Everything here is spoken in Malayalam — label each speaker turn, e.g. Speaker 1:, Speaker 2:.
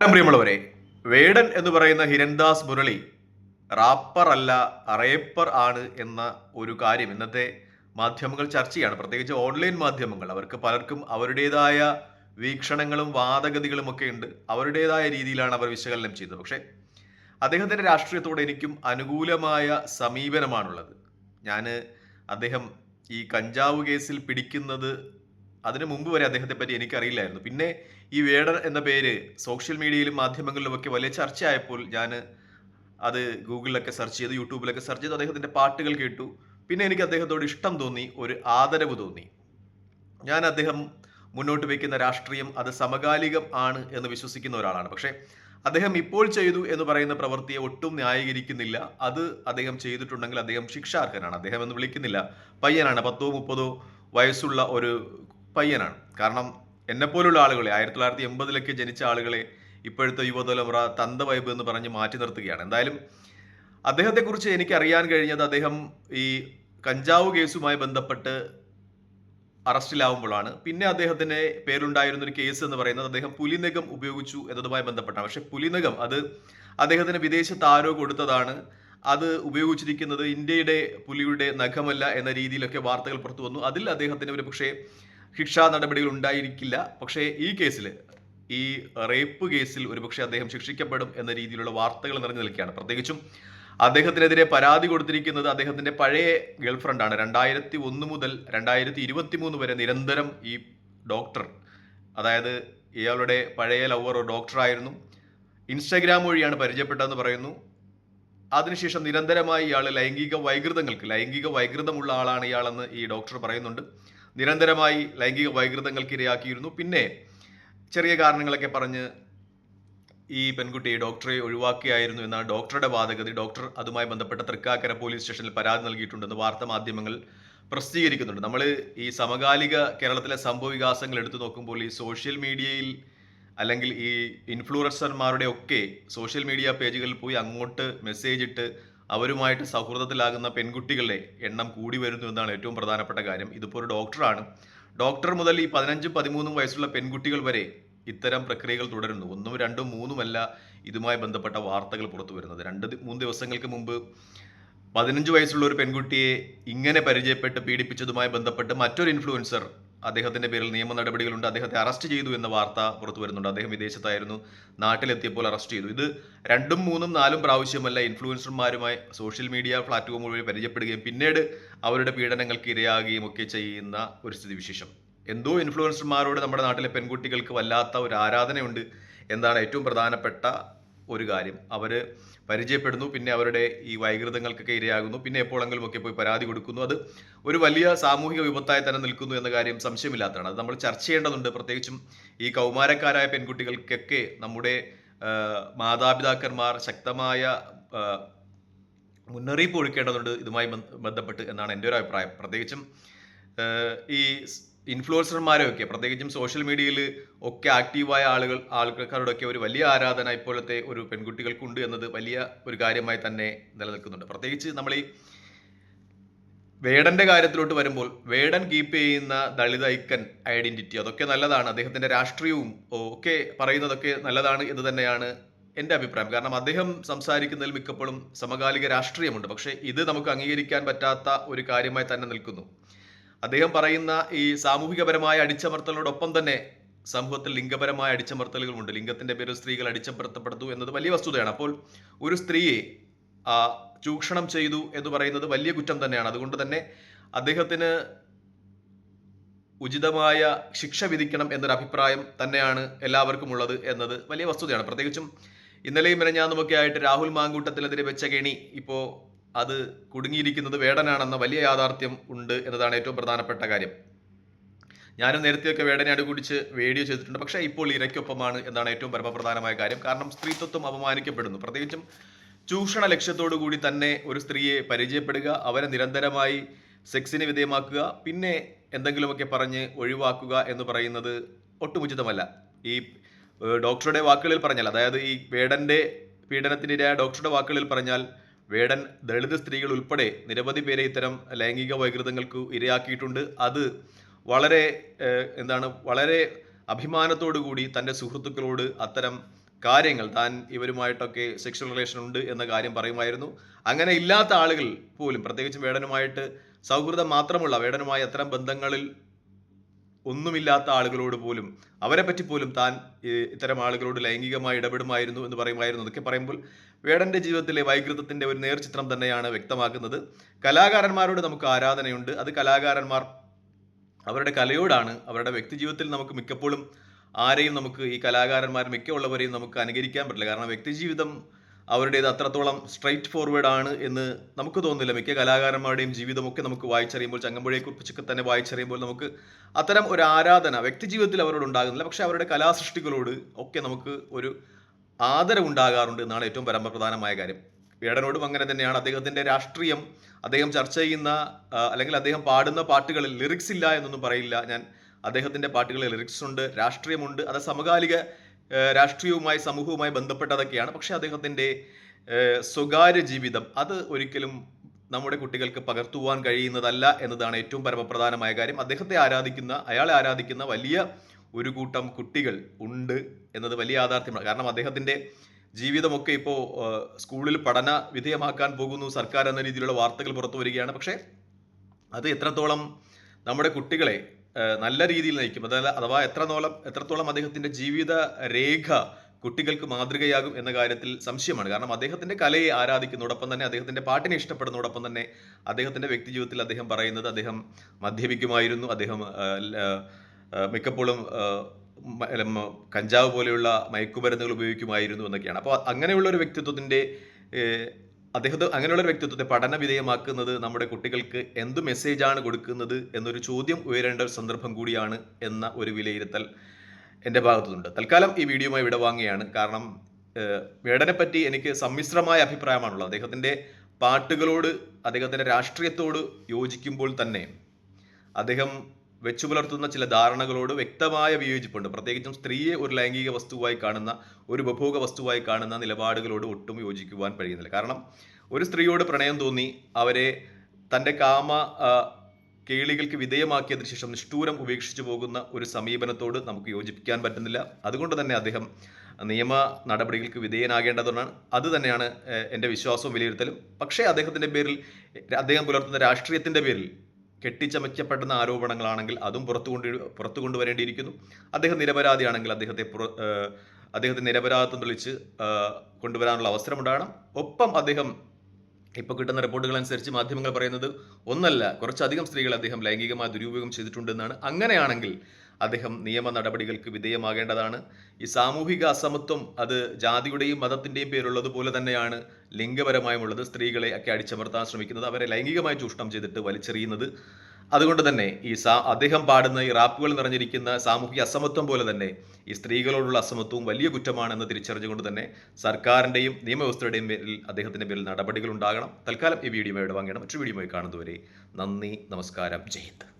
Speaker 1: പ്രിയമുള്ളവരെ വേടൻ എന്ന് പറയുന്ന ഹിരൺദാസ് മുരളി റാപ്പർ അല്ല റേപ്പർ ആണ് എന്ന ഒരു കാര്യം ഇന്നത്തെ മാധ്യമങ്ങൾ ചർച്ചയാണ് പ്രത്യേകിച്ച് ഓൺലൈൻ മാധ്യമങ്ങൾ അവർക്ക് പലർക്കും അവരുടേതായ വീക്ഷണങ്ങളും വാദഗതികളും ഒക്കെ ഉണ്ട്. അവരുടേതായ രീതിയിലാണ് അവർ വിശകലനം ചെയ്തത്. പക്ഷേ അദ്ദേഹത്തിന്റെ രാഷ്ട്രീയത്തോട് എനിക്കും അനുകൂലമായ സമീപനമാണുള്ളത്. ഞാൻ അദ്ദേഹം ഈ കഞ്ചാവ് കേസിൽ പിടിക്കുന്നത് അതിനു മുമ്പ് വരെ അദ്ദേഹത്തെ പറ്റി എനിക്കറിയില്ലായിരുന്നു. പിന്നെ ഈ വേടർ എന്ന പേര് സോഷ്യൽ മീഡിയയിലും മാധ്യമങ്ങളിലും ഒക്കെ വലിയ ചർച്ചയായപ്പോൾ ഞാൻ അത് ഗൂഗിളിലൊക്കെ സെർച്ച് ചെയ്തു യൂട്യൂബിലൊക്കെ സെർച്ച് ചെയ്തു അദ്ദേഹത്തിന്റെ പാട്ടുകൾ കേട്ടു. പിന്നെ എനിക്ക് അദ്ദേഹത്തോട് ഇഷ്ടം തോന്നി ഒരു ആദരവ് തോന്നി. ഞാൻ അദ്ദേഹം മുന്നോട്ട് വയ്ക്കുന്ന രാഷ്ട്രീയം അത് സമകാലികം ആണ് എന്ന് വിശ്വസിക്കുന്ന ഒരാളാണ്. പക്ഷേ അദ്ദേഹം ഇപ്പോൾ ചെയ്തു എന്ന് പറയുന്ന പ്രവൃത്തിയെ ഒട്ടും ന്യായീകരിക്കുന്നില്ല. അത് അദ്ദേഹം ചെയ്തിട്ടുണ്ടെങ്കിൽ അദ്ദേഹം ശിക്ഷാർഹനാണ്. അദ്ദേഹം എന്ന് വിളിക്കുന്നില്ല. പയ്യനാണ് പത്തോ മുപ്പതോ വയസ്സുള്ള ഒരു പയ്യനാണ്. കാരണം എന്നെപ്പോലുള്ള ആളുകളെ ആയിരത്തി തൊള്ളായിരത്തി എൺപതിലൊക്കെ ജനിച്ച ആളുകളെ ഇപ്പോഴത്തെ യുവതലമുറ തന്ത വൈബ് എന്ന് പറഞ്ഞ് മാറ്റി നിർത്തുകയാണ്. എന്തായാലും അദ്ദേഹത്തെക്കുറിച്ച് എനിക്ക് അറിയാൻ കഴിഞ്ഞത് അദ്ദേഹം ഈ കഞ്ചാവ് കേസുമായി ബന്ധപ്പെട്ട് അറസ്റ്റിലാവുമ്പോഴാണ്. പിന്നെ അദ്ദേഹത്തിന് പേരുണ്ടായിരുന്ന ഒരു കേസ് എന്ന് പറയുന്നത് അദ്ദേഹം പുലിനകം ഉപയോഗിച്ചു എന്നതുമായി ബന്ധപ്പെട്ടാണ്. പക്ഷെ പുലിനകം അത് അദ്ദേഹത്തിന് വിദേശത്ത് ആരോ കൊടുത്തതാണ്. അത് ഉപയോഗിച്ചിരിക്കുന്നത് ഇന്ത്യയുടെ പുലിയുടെ നഖമല്ല എന്ന രീതിയിലൊക്കെ വാർത്തകൾ പുറത്തു വന്നു. അതിൽ അദ്ദേഹത്തിന് ഒരു പക്ഷേ ശിക്ഷാ നടപടികൾ ഉണ്ടായിരിക്കില്ല. പക്ഷേ ഈ കേസിൽ ഈ റേപ്പ് കേസിൽ ഒരുപക്ഷെ അദ്ദേഹം ശിക്ഷിക്കപ്പെടും എന്ന രീതിയിലുള്ള വാർത്തകൾ നിറഞ്ഞു നിൽക്കുകയാണ്. പ്രത്യേകിച്ചും അദ്ദേഹത്തിനെതിരെ പരാതി കൊടുത്തിരിക്കുന്നത് അദ്ദേഹത്തിന്റെ പഴയ ഗേൾഫ്രണ്ടാണ് രണ്ടായിരത്തി ഒന്ന് മുതൽ രണ്ടായിരത്തി ഇരുപത്തി മൂന്ന് വരെ നിരന്തരം ഈ ഡോക്ടർ അതായത് ഇയാളുടെ പഴയ ലവർ ഡോക്ടറായിരുന്നു ഇൻസ്റ്റാഗ്രാം വഴിയാണ് പരിചയപ്പെട്ടതെന്ന് പറയുന്നു. അതിനുശേഷം നിരന്തരമായി ഇയാൾ ലൈംഗിക വൈകൃതങ്ങൾക്ക് ലൈംഗിക വൈകൃതമുള്ള ആളാണ് ഇയാളെന്ന് ഈ ഡോക്ടർ പറയുന്നുണ്ട്. നിരന്തരമായി ലൈംഗിക വൈകൃതങ്ങൾക്ക് ഇരയാക്കിയിരുന്നു പിന്നെ ചെറിയ കാരണങ്ങളൊക്കെ പറഞ്ഞ് ഈ പെൺകുട്ടിയെ ഡോക്ടറെ ഒഴിവാക്കിയായിരുന്നു എന്നാണ് ഡോക്ടറുടെ വാദഗതി. ഡോക്ടർ അതുമായി ബന്ധപ്പെട്ട തൃക്കാക്കര പോലീസ് സ്റ്റേഷനിൽ പരാതി നൽകിയിട്ടുണ്ടെന്ന് വാർത്താ മാധ്യമങ്ങൾ പ്രസിദ്ധീകരിക്കുന്നുണ്ട്. നമ്മൾ ഈ സമകാലിക കേരളത്തിലെ സംഭവ വികാസങ്ങൾ എടുത്തു നോക്കുമ്പോൾ ഈ സോഷ്യൽ മീഡിയയിൽ അല്ലെങ്കിൽ ഈ ഇൻഫ്ലുവൻസർമാരുടെ ഒക്കെ സോഷ്യൽ മീഡിയ പേജുകളിൽ പോയി അങ്ങോട്ട് മെസ്സേജ് ഇട്ട് അവരുമായിട്ട് സൗഹൃദത്തിലാകുന്ന പെൺകുട്ടികളുടെ എണ്ണം കൂടി വരുന്നു എന്നാണ് ഏറ്റവും പ്രധാനപ്പെട്ട കാര്യം. ഇതിപ്പോൾ ഒരു ഡോക്ടറാണ്. ഡോക്ടർ മുതൽ ഈ പതിനഞ്ചും പതിമൂന്നും വയസ്സുള്ള പെൺകുട്ടികൾ വരെ ഇത്തരം പ്രക്രിയകൾ തുടരുന്നു. ഒന്നും രണ്ടും മൂന്നുമല്ല ഇതുമായി ബന്ധപ്പെട്ട വാർത്തകൾ പുറത്തു വരുന്നത്. രണ്ട് മൂന്ന് ദിവസങ്ങൾക്ക് മുമ്പ് പതിനഞ്ച് വയസ്സുള്ള ഒരു പെൺകുട്ടിയെ ഇങ്ങനെ പരിചയപ്പെട്ട് പീഡിപ്പിച്ചതുമായി ബന്ധപ്പെട്ട് മറ്റൊരു ഇൻഫ്ലുവൻസർ അദ്ദേഹത്തിന്റെ പേരിൽ നിയമ നടപടികളുണ്ട്. അദ്ദേഹത്തെ അറസ്റ്റ് ചെയ്തു എന്ന വാർത്ത പുറത്തു വരുന്നുണ്ട്. അദ്ദേഹം വിദേശത്തായിരുന്നു. നാട്ടിലെത്തിയപ്പോൾ അറസ്റ്റ് ചെയ്തു. ഇത് രണ്ടും മൂന്നും നാലും പ്രാവശ്യമല്ല ഇൻഫ്ലുവൻസർമാരുമായി സോഷ്യൽ മീഡിയ പ്ലാറ്റ്ഫോം വഴി പരിചയപ്പെടുകയും പിന്നീട് അവരുടെ പീഡനങ്ങൾക്ക് ഇരയാകുകയും ഒക്കെ ചെയ്യുന്ന ഒരു സ്ഥിതിവിശേഷം. എന്തോ ഇൻഫ്ലുവൻസർമാരോട് നമ്മുടെ നാട്ടിലെ പെൺകുട്ടികൾക്ക് വല്ലാത്ത ഒരു ആരാധനയുണ്ട്. എന്താണ് ഏറ്റവും പ്രധാനപ്പെട്ട ഒരു കാര്യം. അവർ പരിചയപ്പെടുന്നു പിന്നെ അവരുടെ ഈ വൈകൃതങ്ങൾക്കൊക്കെ ഇരയാകുന്നു പിന്നെ എപ്പോഴെങ്കിലും ഒക്കെ പോയി പരാതി കൊടുക്കുന്നു. അത് ഒരു വലിയ സാമൂഹിക വിപത്തായി തന്നെ നിൽക്കുന്നു എന്ന കാര്യം സംശയമില്ലാത്തതാണ്. അത് നമ്മൾ ചർച്ച ചെയ്യേണ്ടതുണ്ട്. പ്രത്യേകിച്ചും ഈ കൗമാരക്കാരായ പെൺകുട്ടികൾക്കൊക്കെ നമ്മുടെ മാതാപിതാക്കന്മാർ ശക്തമായ മുന്നറിയിപ്പ് കൊടുക്കേണ്ടതുണ്ട് ഇതുമായി ബന്ധപ്പെട്ട് എന്നാണ് എന്റെ ഒരു അഭിപ്രായം. പ്രത്യേകിച്ചും ഈ ഇൻഫ്ലുവൻസർമാരെയൊക്കെ പ്രത്യേകിച്ചും സോഷ്യൽ മീഡിയയിൽ ഒക്കെ ആക്റ്റീവായ ആളുകൾ ആൾക്കാരോടൊക്കെ ഒരു വലിയ ആരാധന ഇപ്പോഴത്തെ ഒരു പെൺകുട്ടികൾക്കുണ്ട് എന്നത് വലിയ ഒരു കാര്യമായി തന്നെ നിലനിൽക്കുന്നുണ്ട്. പ്രത്യേകിച്ച് നമ്മൾ ഈ വേടന്റെ കാര്യത്തിലോട്ട് വരുമ്പോൾ വേടൻ കീപ്പ് ചെയ്യുന്ന ദളിത് ഐക്കൻ ഐഡന്റിറ്റി അതൊക്കെ നല്ലതാണ്. അദ്ദേഹത്തിന്റെ രാഷ്ട്രീയവും ഒക്കെ പറയുന്നതൊക്കെ നല്ലതാണ് എന്ന് തന്നെയാണ് എന്റെ അഭിപ്രായം. കാരണം അദ്ദേഹം സംസാരിക്കുന്നതിൽ മിക്കപ്പോഴും സമകാലിക രാഷ്ട്രീയമുണ്ട്. പക്ഷേ ഇത് നമുക്ക് അംഗീകരിക്കാൻ പറ്റാത്ത ഒരു കാര്യമായി തന്നെ നിൽക്കുന്നു. അദ്ദേഹം പറയുന്ന ഈ സാമൂഹികപരമായ അടിച്ചമർത്തലിനോടൊപ്പം തന്നെ സമൂഹത്തിൽ ലിംഗപരമായ അടിച്ചമർത്തലുകളുമുണ്ട്. ലിംഗത്തിന്റെ പേരിൽ സ്ത്രീകൾ അടിച്ചമർത്തപ്പെടുന്നു എന്നത് വലിയ വസ്തുതയാണ്. അപ്പോൾ ഒരു സ്ത്രീയെ ചൂഷണം ചെയ്തു എന്ന് പറയുന്നത് വലിയ കുറ്റം തന്നെയാണ്. അതുകൊണ്ട് തന്നെ അദ്ദേഹത്തിന് ഉചിതമായ ശിക്ഷ വിധിക്കണം എന്നൊരു അഭിപ്രായം തന്നെയാണ് എല്ലാവർക്കും ഉള്ളത് എന്നത് വലിയ വസ്തുതയാണ്. പ്രത്യേകിച്ചും ഇന്നലെയും മിനഞ്ഞാന്നുമൊക്കെ ആയിട്ട് രാഹുൽ മാങ്കൂട്ടത്തിനെതിരെ വെച്ച കെണി ഇപ്പോൾ അത് കുടുങ്ങിയിരിക്കുന്നത് വേടനാണെന്ന വലിയ യാഥാർത്ഥ്യം ഉണ്ട് എന്നതാണ് ഏറ്റവും പ്രധാനപ്പെട്ട കാര്യം. ഞാനും നേരത്തെയൊക്കെ വേടനെ അടുകുടിച്ച് വീഡിയോ ചെയ്തിട്ടുണ്ട്. പക്ഷേ ഇപ്പോൾ ഇരയ്ക്കൊപ്പമാണ് എന്നാണ് ഏറ്റവും പരമപ്രധാനമായ കാര്യം. കാരണം സ്ത്രീത്വത്വം അപമാനിക്കപ്പെടുന്നു. പ്രത്യേകിച്ചും ചൂഷണ ലക്ഷ്യത്തോടു കൂടി തന്നെ ഒരു സ്ത്രീയെ പരിചയപ്പെടുക അവരെ നിരന്തരമായി സെക്സിന് വിധേയമാക്കുക പിന്നെ എന്തെങ്കിലുമൊക്കെ പറഞ്ഞ് ഒഴിവാക്കുക എന്ന് പറയുന്നത് ഒട്ടുമുചിതമല്ല. ഈ ഡോക്ടറുടെ വാക്കുകളിൽ പറഞ്ഞാൽ അതായത് ഈ വേടന്റെ പീഡനത്തിനിരയായ ഡോക്ടറുടെ വാക്കുകളിൽ പറഞ്ഞാൽ വേടൻ ദളിത് സ്ത്രീകൾ ഉൾപ്പെടെ നിരവധി പേരെ ഇത്തരം ലൈംഗിക വൈകൃതങ്ങൾക്ക് ഇരയാക്കിയിട്ടുണ്ട്. അത് വളരെ എന്താണ് വളരെ കൂടി തന്റെ സുഹൃത്തുക്കളോട് അത്തരം കാര്യങ്ങൾ താൻ ഇവരുമായിട്ടൊക്കെ സെക്ഷൽ റിലേഷൻ ഉണ്ട് എന്ന കാര്യം പറയുമായിരുന്നു. അങ്ങനെ ഇല്ലാത്ത ആളുകൾ പോലും പ്രത്യേകിച്ച് വേടനുമായിട്ട് സൗഹൃദം മാത്രമുള്ള വേടനുമായി അത്തരം ബന്ധങ്ങളിൽ ഒന്നുമില്ലാത്ത ആളുകളോട് പോലും അവരെ പറ്റി പോലും താൻ ഇത്തരം ആളുകളോട് ലൈംഗികമായി ഇടപെടുമായിരുന്നു എന്ന് പറയുമായിരുന്നു. അതൊക്കെ പറയുമ്പോൾ വേടന്റെ ജീവിതത്തിലെ വൈകൃതത്തിന്റെ ഒരു നേർചിത്രം തന്നെയാണ് വ്യക്തമാക്കുന്നത്. കലാകാരന്മാരോട് നമുക്ക് ആരാധനയുണ്ട്. അത് കലാകാരന്മാർ അവരുടെ കലയോടാണ്. അവരുടെ വ്യക്തിജീവിതത്തിൽ നമുക്ക് മിക്കപ്പോഴും ആരെയും നമുക്ക് ഈ കലാകാരന്മാർ മിക്കുള്ളവരെയും നമുക്ക് അനുകരിക്കാൻ പറ്റില്ല. കാരണം വ്യക്തി ജീവിതം അവരുടേത് അത്രത്തോളം സ്ട്രൈറ്റ് ഫോർവേഡ് ആണ് എന്ന് നമുക്ക് തോന്നുന്നില്ല. മിക്ക കലാകാരന്മാരുടെയും ജീവിതമൊക്കെ നമുക്ക് വായിച്ചറിയുമ്പോൾ ചങ്ങമ്പുഴയെ കുറിച്ചൊക്കെ തന്നെ വായിച്ചറിയുമ്പോൾ നമുക്ക് അത്തരം ഒരു ആരാധന വ്യക്തി ജീവിതത്തിൽ അവരോട് ഉണ്ടാകുന്നില്ല. പക്ഷെ അവരുടെ കലാസൃഷ്ടികളോട് ഒക്കെ നമുക്ക് ഒരു ആദരവുണ്ടാകാറുണ്ട് എന്നാണ് ഏറ്റവും പരമപ്രധാനമായ കാര്യം. വേടനോടും അങ്ങനെ തന്നെയാണ്. അദ്ദേഹത്തിന്റെ രാഷ്ട്രീയം അദ്ദേഹം ചർച്ച ചെയ്യുന്ന അല്ലെങ്കിൽ അദ്ദേഹം പാടുന്ന പാട്ടുകളിൽ ലിറിക്സ് ഇല്ല എന്നൊന്നും പറയില്ല. ഞാൻ അദ്ദേഹത്തിന്റെ പാട്ടുകളിൽ ലിറിക്സ് ഉണ്ട് രാഷ്ട്രീയമുണ്ട്. അത് സമകാലിക രാഷ്ട്രീയവുമായി സമൂഹവുമായി ബന്ധപ്പെട്ടതൊക്കെയാണ് പക്ഷെ അദ്ദേഹത്തിന്റെ സ്വകാര്യ ജീവിതം അത് ഒരിക്കലും നമ്മുടെ കുട്ടികൾക്ക് പകർത്തുവാൻ കഴിയുന്നതല്ല എന്നതാണ് ഏറ്റവും പരമപ്രധാനമായ കാര്യം. അദ്ദേഹത്തെ ആരാധിക്കുന്ന അയാളെ ആരാധിക്കുന്ന വലിയ ഒരു കൂട്ടം കുട്ടികൾ ഉണ്ട് എന്നത് വലിയ യാഥാർത്ഥ്യമാണ്. കാരണം അദ്ദേഹത്തിന്റെ ജീവിതമൊക്കെ ഇപ്പോൾ സ്കൂളിൽ പഠന വിധേയമാക്കാൻ പോകുന്നു സർക്കാർ എന്ന രീതിയിലുള്ള വാർത്തകൾ പുറത്തു വരികയാണ്. പക്ഷേ അത് എത്രത്തോളം നമ്മുടെ കുട്ടികളെ നല്ല രീതിയിൽ നയിക്കും. അതായത് അഥവാ എത്രത്തോളം എത്രത്തോളം അദ്ദേഹത്തിന്റെ ജീവിത രേഖ കുട്ടികൾക്ക് മാതൃകയാകും എന്ന കാര്യത്തിൽ സംശയമാണ്. കാരണം അദ്ദേഹത്തിന്റെ കലയെ ആരാധിക്കുന്നതോടൊപ്പം തന്നെ അദ്ദേഹത്തിന്റെ പാട്ടിനെ ഇഷ്ടപ്പെടുന്നതോടൊപ്പം തന്നെ അദ്ദേഹത്തിന്റെ വ്യക്തി ജീവിതത്തിൽ അദ്ദേഹം പറയുന്നത് അദ്ദേഹം മദ്യപിക്കുമായിരുന്നു. അദ്ദേഹം മിക്കപ്പോഴും കഞ്ചാവ് പോലെയുള്ള മയക്കുമരുന്നുകൾ ഉപയോഗിക്കുമായിരുന്നു എന്നൊക്കെയാണ്. അപ്പോൾ അങ്ങനെയുള്ള ഒരു വ്യക്തിത്വത്തിന്റെ അദ്ദേഹത്തെ അങ്ങനെയുള്ള ഒരു വ്യക്തിത്വത്തെ പഠന വിധേയമാക്കുന്നത് നമ്മുടെ കുട്ടികൾക്ക് എന്ത് മെസ്സേജാണ് കൊടുക്കുന്നത് എന്നൊരു ചോദ്യം ഉയരേണ്ട ഒരു സന്ദർഭം കൂടിയാണ് എന്ന ഒരു വിലയിരുത്തൽ എന്റെ ഭാഗത്തുനിന്നുണ്ട്. തൽക്കാലം ഈ വീഡിയോയുമായി വിടവാങ്ങുകയാണ് കാരണം വേടനെ എനിക്ക് സമ്മിശ്രമായ അഭിപ്രായമാണുള്ളത്. അദ്ദേഹത്തിന്റെ പാട്ടുകളോട് അദ്ദേഹത്തിന്റെ രാഷ്ട്രീയത്തോട് യോജിക്കുമ്പോൾ തന്നെ അദ്ദേഹം വെച്ചു പുലർത്തുന്ന ചില ധാരണകളോട് വ്യക്തമായ വിയോജിപ്പുണ്ട്. പ്രത്യേകിച്ചും സ്ത്രീയെ ഒരു ലൈംഗിക വസ്തുവായി കാണുന്ന ഒരു ഉപഭോഗ വസ്തുവായി കാണുന്ന നിലപാടുകളോട് ഒട്ടും യോജിക്കുവാൻ കഴിയുന്നില്ല. കാരണം ഒരു സ്ത്രീയോട് പ്രണയം തോന്നി അവരെ തന്റെ കാമ കേളികൾക്ക് വിധേയമാക്കിയതിനു ശേഷം നിഷ്ഠൂരം ഉപേക്ഷിച്ചു പോകുന്ന ഒരു സമീപനത്തോട് നമുക്ക് യോജിപ്പിക്കാൻ പറ്റുന്നില്ല. അതുകൊണ്ട് തന്നെ അദ്ദേഹം നിയമ നടപടികൾക്ക് വിധേയനാകേണ്ടതുകൊണ്ടാണ് അത് തന്നെയാണ് എന്റെ വിശ്വാസവും വിലയിരുത്തലും. പക്ഷേ അദ്ദേഹത്തിന്റെ പേരിൽ അദ്ദേഹം പുലർത്തുന്ന രാഷ്ട്രീയത്തിന്റെ പേരിൽ കെട്ടിച്ചമയ്ക്കപ്പെടുന്ന ആരോപണങ്ങളാണെങ്കിൽ അതും പുറത്തു കൊണ്ട് പുറത്തു കൊണ്ടുവരേണ്ടിയിരിക്കുന്നു. അദ്ദേഹം നിരപരാധിയാണെങ്കിൽ അദ്ദേഹത്തെ അദ്ദേഹത്തെ നിരപരാധിത്വം തെളിച്ച് കൊണ്ടുവരാനുള്ള അവസരമുണ്ടാകണം. ഒപ്പം അദ്ദേഹം ഇപ്പോൾ കിട്ടുന്ന റിപ്പോർട്ടുകൾ അനുസരിച്ച് മാധ്യമങ്ങൾ പറയുന്നത് ഒന്നല്ല കുറച്ചധികം സ്ത്രീകൾ അദ്ദേഹം ലൈംഗികമായി ദുരുപയോഗം ചെയ്തിട്ടുണ്ടെന്നാണ്. അങ്ങനെയാണെങ്കിൽ അദ്ദേഹം നിയമ നടപടികൾക്ക് വിധേയമാകേണ്ടതാണ്. ഈ സാമൂഹിക അസമത്വം അത് ജാതിയുടെയും മതത്തിന്റെയും പേരുള്ളതുപോലെ തന്നെയാണ് ലിംഗപരമായുമുള്ളത്. സ്ത്രീകളെ ഒക്കെ അടിച്ചമർത്താൻ ശ്രമിക്കുന്നത് അവരെ ലൈംഗികമായി ചൂഷണം ചെയ്തിട്ട് വലിച്ചെറിയുന്നത്. അതുകൊണ്ട് തന്നെ ഈ സാ അദ്ദേഹം പാടുന്ന ഈ റാപ്പുകൾ നിറഞ്ഞിരിക്കുന്ന സാമൂഹിക അസമത്വം പോലെ തന്നെ ഈ സ്ത്രീകളോടുള്ള അസമത്വവും വലിയ കുറ്റമാണെന്ന് തിരിച്ചറിഞ്ഞുകൊണ്ട് തന്നെ സർക്കാരിന്റെയും നിയമവ്യവസ്ഥയുടെയും പേരിൽ അദ്ദേഹത്തിന്റെ പേരിൽ നടപടികൾ ഉണ്ടാകണം. തൽക്കാലം ഈ വീഡിയോ ഇവിടെ വാങ്ങണം മറ്റൊരു വീഡിയോ കാണുന്നതുവരെ നന്ദി നമസ്കാരം. ജയ് ഹിന്ദ്.